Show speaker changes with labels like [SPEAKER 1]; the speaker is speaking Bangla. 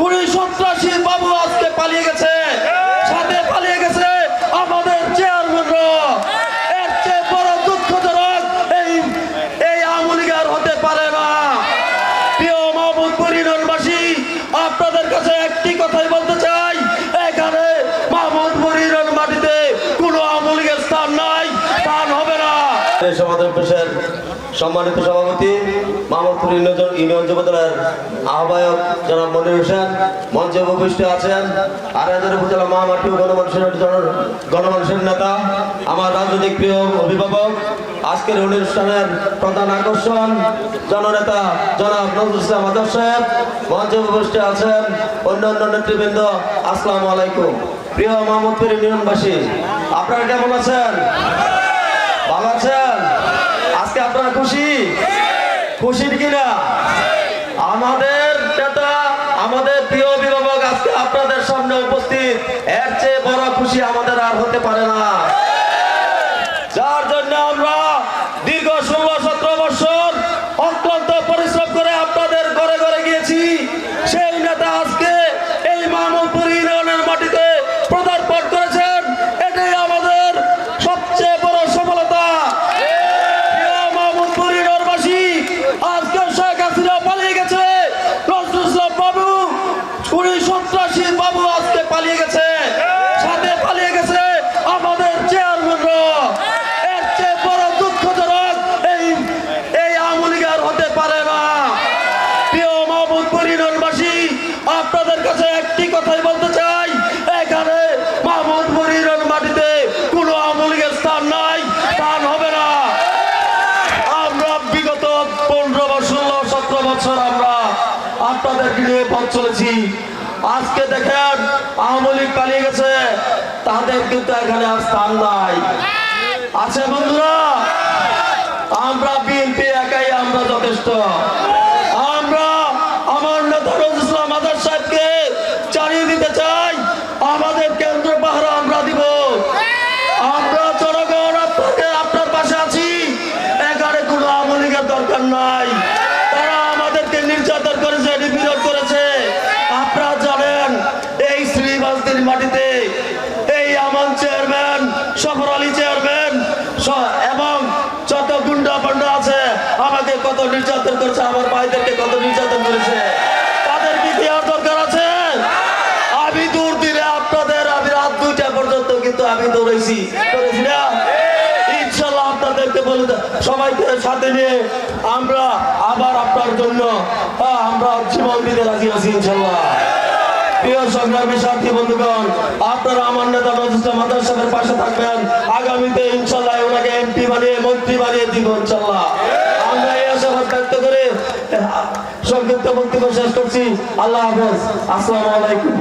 [SPEAKER 1] কুড়ি সন্ত্রাসী বাবু আজকে পালিয়ে গেছে। সাথে পালিয়ে গেছে আমাদের চেয়ারম্যানরা। এর চেয়ে বড় দুঃখজনক এই এই আওয়ামী লীগ আর হতে পারে না। প্রিয় মাহমুদ পরিণরবাসী আপনাদের কাছে একটি কথাই বলতে চাই। এখানে মাহমুদ পরিণর মাটিতে কোনো আওয়ামী লীগের স্থান নাই, স্থান হবে না।
[SPEAKER 2] এই সমাধান পেশের সম্মানিত সভাপতি মাহমুদপুর ইউনিয়ন যুবদলের আহ্বায়ক জনাব মনির হোসেন, মঞ্চে উপবিষ্ট আছেন আড়াইহাজার উপজেলা মহামাটি ও গণমানুষের গণমানুষের নেতা, আমার রাজনৈতিক প্রিয় অভিভাবক, আজকের অনুষ্ঠানের প্রধান আকর্ষণ জননেতা জনাব নজরুল ইসলাম আদর সাহেব, মঞ্চে উপবিষ্ট আছেন অন্যান্য নেতৃবৃন্দ, আসসালামু আলাইকুম। প্রিয় মাহমুদপুর ইউনিয়নবাসী, আপনারা কেমন আছেন? ভালো আছেন? খুশি? খুশি কিনা? আমাদের নেতা, আমাদের প্রিয় অভিভাবক আজকে আপনাদের সামনে উপস্থিত। এর চেয়ে বড় খুশি আমাদের আর হতে পারে না। যার জন্য আমরা দীর্ঘ ষোলো সতেরো বছর অক্লান্ত পরিশ্রম করে আপনাদের ঘরে ঘরে গিয়েছি সেই নেতা আজকে এই মামুলপুর ইউনিয়নের মাটিতে পদার্পণ করেছেন এটাই আমাদের সবচেয়ে বড় সফলতা প্রিয় মাহমুদপুর ইউনিয়নবাসী আজকে শেখ হাসিনা পালিয়ে গেছে নজরুল ইসলাম বাবু কুড়ি সন্ত্রাসী বাবু আজকে পালিয়ে গেছে সাথে পালিয়ে গেছে আমাদের চেয়ারম্যানরা এর চেয়ে বড় দুঃখজনক এই এই আওয়ামী লীগ আর হতে পারে না প্রিয় মাহমুদ পরিণরবাসী আপনাদের কাছে একটি কথাই বলতে চাই। এখানে হবে না। আমরা বিগত পনেরো বছর, সতেরো বছর আমরা আপনাদেরকে নিয়ে আজকে দেখেন গেছে, তাদের কিন্তু এখানে আর স্থান নাই। আছে আমরা বিএনপি একাই আমরা যথেষ্ট আমরা আমার নেতা নজরুল ইসলাম আজাদ সাহেবকে চালিয়ে দিতে চাই আমাদের কেন্দ্র পাহারা আমরা দিব আমরা জনগণ আপনাকে আপনার পাশে আছি এখানে কোনো আওয়ামী লীগের দরকার নাই তারা আমাদেরকে নির্যাতন করেছে নিপীড়ন করেছে। আপনারা জানেন, এই শ্রীবাসদের মাটিতে এই আমার চেয়ারম্যান, সফর আলী চেয়ারম্যান এবং যত গুন্ডা পান্ডা আছে, আমাকে কত নির্যাতন করেছে, আমার ভাইদেরকে কত নির্যাতন করেছে। তাদের কি দরকার আছে? আমি দূর দিনে আপনাদের, আমি রাত দুইটা পর্যন্ত কিন্তু আমি দৌড়েছি করেছি না। ইনশাল্লাহ আপনাদেরকে বলে সবাইকে সাথে নিয়ে আমরা আবার আপনার জন্য আমরা জীবন দিতে রাজি আছি ইনশাল্লাহ প্রিয় সংগ্রামী বন্ধুগণ, আপনারা আমার নেতা পাশে থাকবেন। আগামীতে ইনশাল্লাহ ওনাকে এমপি বানিয়ে, মন্ত্রী বানিয়ে দিব ইনশাল্লাহ আমরা এই আশাবাদ করে, সংক্ষিপ্ত বক্তব্য শেষ করছি। আল্লাহ হাফেজ। আসসালামু আলাইকুম।